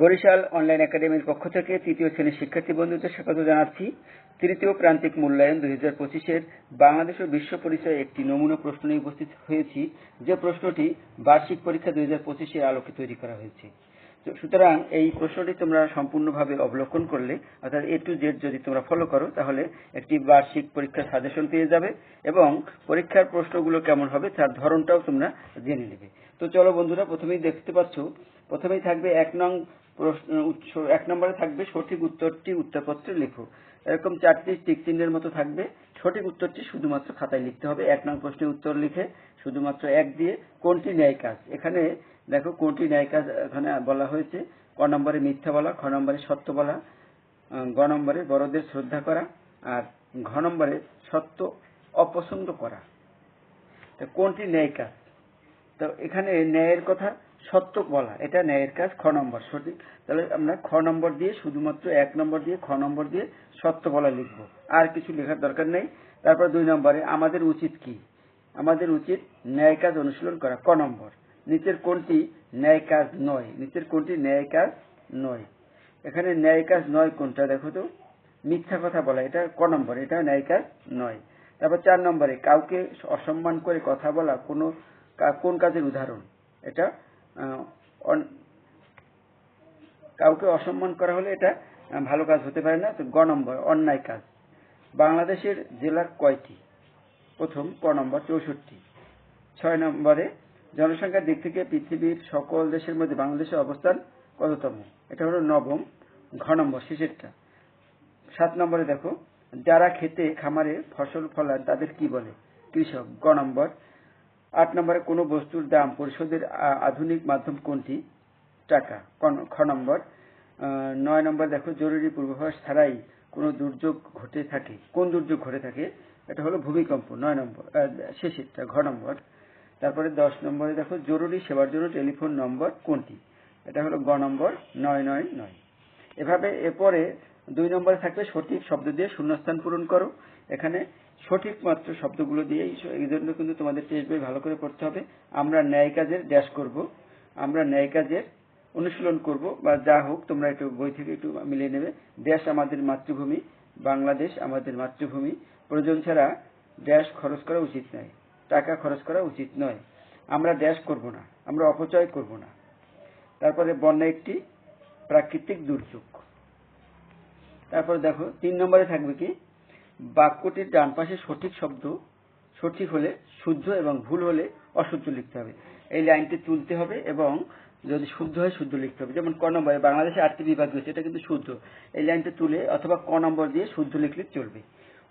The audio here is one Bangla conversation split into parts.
বরিশাল অনলাইন একাডেমির পক্ষ থেকে তৃতীয় শ্রেণির শিক্ষার্থী বন্ধুদের স্বাগত জানাচ্ছি। তৃতীয় প্রান্তিক মূল্যায়ন দুই হাজার পঁচিশের বাংলাদেশ ও বিশ্ব পরিচয়ে একটি নমুনা প্রশ্ন নিয়ে উপস্থিত হয়েছি, যে প্রশ্নটি বার্ষিক পরীক্ষা দুই হাজার পঁচিশের আলোকে তৈরি করা হয়েছে। সুতরাং এই প্রশ্নটি তোমরা সম্পূর্ণভাবে অবলোকন করলে, অর্থাৎ এ টু জেড যদি তোমরা ফলো করো, তাহলে একটি বার্ষিক পরীক্ষার সাজেশন পেয়ে যাবে এবং পরীক্ষার প্রশ্নগুলো কেমন হবে তার ধরনটাও তোমরা জেনে নেবে। তো চলো বন্ধুরা, প্রথমেই দেখতে পাচ্ছ, প্রথমেই থাকবে এক নং প্রশ্ন এক নম্বরে থাকবে সঠিক উত্তরটি উত্তরপত্রে লেখো। এরকম চারটি টিক চিহ্নের মতো থাকবে। সঠিক উত্তরটি শুধুমাত্র খাতায় লিখতে হবে। এক নং প্রশ্নের উত্তর লিখে শুধুমাত্র এক দিয়ে কোনটি ন্যায় কাজ? এখানে দেখো কোনটি ন্যায় কাজ এখানে বলা হয়েছে। ক নম্বরে মিথ্যা বলা, খ নম্বরে সত্য বলা গ নম্বরে বড়দের শ্রদ্ধা করা আর ঘ নম্বরে সত্য অপছন্দ করা। কোনটি ন্যায় কাজ? তো এখানে ন্যায়ের কথা সত্য বলা, এটা ন্যায়ের কাজ, খ নম্বর। সঠিক, তাহলে আমরা খ নম্বর দিয়ে, শুধুমাত্র এক নম্বর দিয়ে, খ নম্বর দিয়ে সত্য বলা লিখব। আর কিছু লেখার দরকার নেই। তারপর দুই নম্বরে, আমাদের উচিত কি? আমাদের উচিত ন্যায় কাজ অনুশীলন করা, ক নম্বর। নিচের কোনটি ন্যায় কাজ নয়? নিচের কোনটি ন্যায় কাজ নয়? এখানে ন্যায় কাজ নয় কোনটা, দেখো তো। মিথ্যা কথা বলা, এটা ক নম্বর, এটা ন্যায় কাজ নয়। তারপর চার নম্বরে, কাউকে অসম্মান করে কথা বলা কোনো কোন কাজের উদাহরণ? এটা কাউকে অসম্মান করা হলে এটা ভালো কাজ হতে পারে না। গ নম্বর, অন্যায় কাজ। বাংলাদেশের জেলার কয়টি? প্রথম, ক নম্বর, চৌষট্টি। ছয় নম্বরে, জনসংখ্যার দিক থেকে পৃথিবীর সকল দেশের মধ্যে বাংলাদেশের অবস্থান কততম? এটা হলো নবম, ঘ নম্বর, শেষেরটা। সাত নম্বরে দেখো, যারা খেতে, খামারে ফসল ফলান, তাদের কি বলে? কৃষক। গ নম্বর আট নম্বরে কোনো বস্তুর দাম পরিশোধের আধুনিক মাধ্যম কোনটি? টাকা। খ নম্বর। নয় নম্বর, দেখো, জরুরি পূর্বাভাস ছাড়াই কোনো দুর্যোগ ঘটে থাকে। কোন দুর্যোগ ঘটে থাকে? এটা হলো ভূমিকম্প, নয় নম্বর শেষেরটা, ঘ নম্বর। তারপরে দশ নম্বরে, দেখো, জরুরি সেবার জন্য টেলিফোন নম্বর কোনটি? এটা হলো গ নম্বর, নয় নয় নয়। এভাবে এরপরে দুই নম্বরে থাকবে সঠিক শব্দ দিয়ে শূন্যস্থান পূরণ করো। এখানে সঠিক মাত্র শব্দগুলো দিয়ে এই জন্য কিন্তু তোমাদের টেস্ট বই ভালো করে পড়তে হবে। আমরা ন্যায় কাজের ড্যাশ করব, আমরা ন্যায় কাজের অনুশীলন করব, বা যা হোক তোমরা একটু বই থেকে একটু মিলিয়ে নেবে। দেশ আমাদের মাতৃভূমি, বাংলাদেশ আমাদের মাতৃভূমি। প্রয়োজন ছাড়া ড্যাশ খরচ করা উচিত নয়, টাকা খরচ করা উচিত নয়। আমরা ড্যাশ করব না, আমরা অপচয় করব না। তারপরে বন্যা একটি প্রাকৃতিক দুর্যোগ। তারপরে দেখো, তিন নম্বরে থাকবে কি? বাক্যটির ডান পাশে সঠিক শব্দ, সঠিক হলে শুদ্ধ এবং ভুল হলে অশুদ্ধ লিখতে হবে। এই লাইনটি তুলতে হবে এবং যদি শুদ্ধ হয়, শুদ্ধ লিখতে হবে। যেমন ক নম্বরে বাংলাদেশে আটটি বিভাগ রয়েছে, এটা কিন্তু শুদ্ধ। এই লাইনটা তুলে অথবা ক নম্বর দিয়ে শুদ্ধ লিখলে চলবে।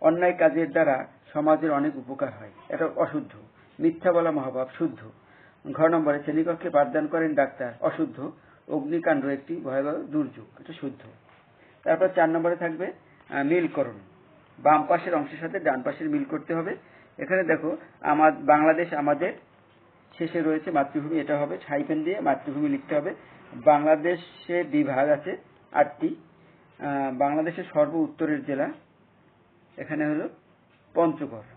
অন্যায় কাজের দ্বারা সমাজের অনেক উপকার হয়। এটা অশুদ্ধ। মিথ্যা বলা মহাভাব শুদ্ধ। ঘ নম্বরে শ্রেণীকক্ষে পাঠদান করেন ডাক্তার, অশুদ্ধ। অগ্নিকাণ্ড একটি ভয়াবহ দুর্যোগ, এটা শুদ্ধ। তারপর চার নম্বরে থাকবে মিলকরণ। বাম পাশের অংশের সাথে ডান পাশের মিল করতে হবে। এখানে দেখো, আমার বাংলাদেশ আমাদের শেষে রয়েছে, মাতৃভূমি এটা হবে ছাইপেন দিয়ে মাতৃভূমি লিখতে হবে। বাংলাদেশে বিভাগ আছে আটটি। বাংলাদেশের সর্ব উত্তরের জেলা এখানে হলো পঞ্চগড়।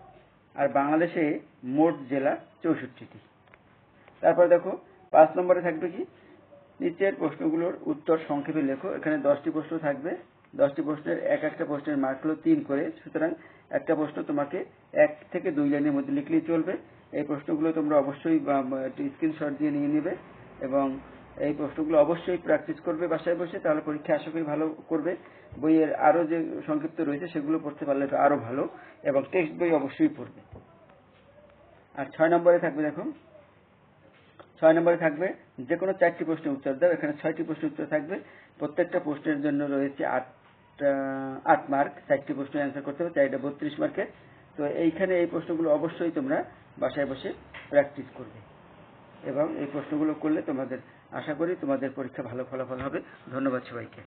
আর বাংলাদেশে মোট জেলা চৌষট্টিটি। তারপর দেখো, পাঁচ নম্বরে থাকবে কি? নিচের প্রশ্নগুলোর উত্তর সংক্ষেপে লেখো। এখানে দশটি প্রশ্ন থাকবে। দশটি প্রশ্নের, এক একটা প্রশ্নের মার্ক হলো তিন করে। সুতরাং একটা প্রশ্ন তোমাকে এক থেকে দুই লাইনের মধ্যে লিখলেই চলবে। এই প্রশ্নগুলো তোমরা অবশ্যই স্ক্রিনশট দিয়ে নিয়ে নেবে এবং এই প্রশ্নগুলো অবশ্যই প্র্যাকটিস করবে বাসায় বসে, তাহলে পরীক্ষা আশা করি ভালো করবে। বইয়ের আরও যে সংক্ষিপ্ত রয়েছে, সেগুলো পড়তে পারলে তো আরও ভালো এবং টেক্সট বই অবশ্যই পড়বে। আর ছয় নম্বরে থাকবে দেখো। ছয় নম্বরে থাকবে, যে কোনো চারটি প্রশ্নের উত্তর দাও। এখানে ছয়টি প্রশ্নের উত্তর থাকবে। প্রত্যেকটা প্রশ্নের জন্য রয়েছে আট আট মার্ক চারটি প্রশ্ন অ্যান্সার করতে হবে চারটা বত্রিশ মার্কের তো এইখানে এই প্রশ্নগুলো অবশ্যই তোমরা বাসায় বসে প্র্যাকটিস করবে। এবং এই প্রশ্নগুলো করলে তোমাদের, আশা করি তোমাদের পরীক্ষা ভালো ফলাফল হবে। ধন্যবাদ সবাইকে।